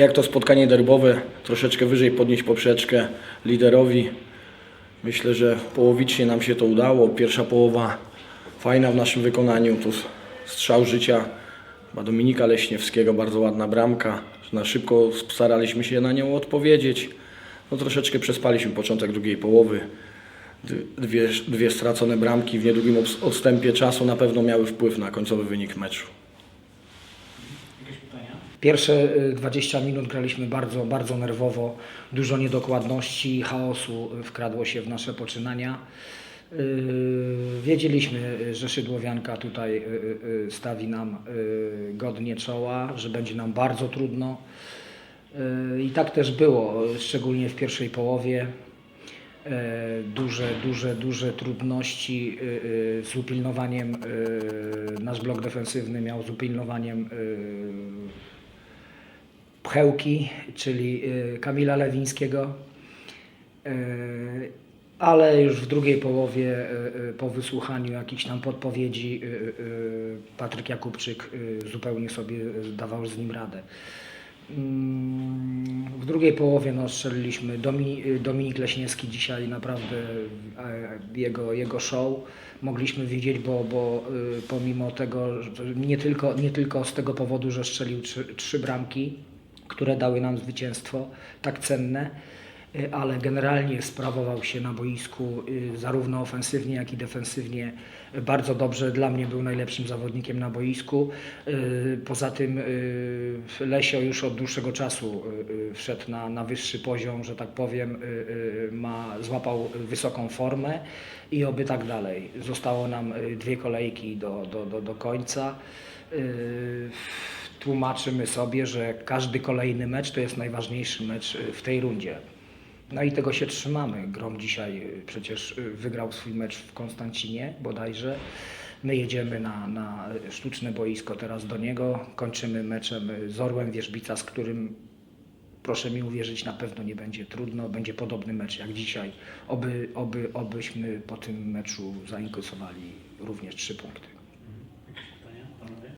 jak to spotkanie derbowe, troszeczkę wyżej podnieść poprzeczkę liderowi. Myślę, że połowicznie nam się to udało. Pierwsza połowa fajna w naszym wykonaniu. Tu strzał życia chyba Dominika Leśniewskiego, bardzo ładna bramka. Na szybko staraliśmy się na nią odpowiedzieć. No troszeczkę przespaliśmy początek drugiej połowy. Dwie, dwie stracone bramki w niedługim odstępie czasu na pewno miały wpływ na końcowy wynik meczu. Jakieś pytania? Pierwsze y, 20 minut graliśmy bardzo, bardzo nerwowo. Dużo niedokładności, chaosu y, wkradło się w nasze poczynania. Yy, Wiedzieliśmy, y, że Szydłowianka tutaj y, y, y, stawi nam y, godnie czoła, że będzie nam bardzo trudno. I tak też było, szczególnie w pierwszej połowie. Duże, duże, duże trudności y, y, z upilnowaniem. y, Nasz blok defensywny miał z upilnowaniem Pchełki, czyli y, Kamila Lewińskiego. Y, Ale już w drugiej połowie, y, po wysłuchaniu jakichś tam podpowiedzi, Patryk Jakubczyk zupełnie sobie dawał z nim radę. Mm, W drugiej połowie no, strzeliliśmy. Domi- Dominik Leśniewski dzisiaj naprawdę e, jego, jego show mogliśmy widzieć, bo, bo pomimo tego, nie tylko, nie tylko z tego powodu, że strzelił trzy, trzy bramki, które dały nam zwycięstwo tak cenne, ale generalnie sprawował się na boisku y, zarówno ofensywnie, jak i defensywnie y, bardzo dobrze. Dla mnie był najlepszym zawodnikiem na boisku. Y, Poza tym y, Lesio już od dłuższego czasu y, y, wszedł na, na wyższy poziom, że tak powiem, y, y, ma, złapał wysoką formę i oby tak dalej. Zostało nam y, dwie kolejki do, do, do, do końca. Y, Tłumaczymy sobie, że każdy kolejny mecz to jest najważniejszy mecz y, w tej rundzie. No i tego się trzymamy. Grom dzisiaj y, przecież y, wygrał swój mecz w Konstancinie bodajże. My jedziemy na, na sztuczne boisko teraz do niego. Kończymy meczem y, z Orłem Wierzbica, z którym proszę mi uwierzyć, na pewno nie będzie trudno. Będzie podobny mecz jak dzisiaj. Oby, oby, obyśmy po tym meczu zainkasowali również trzy punkty.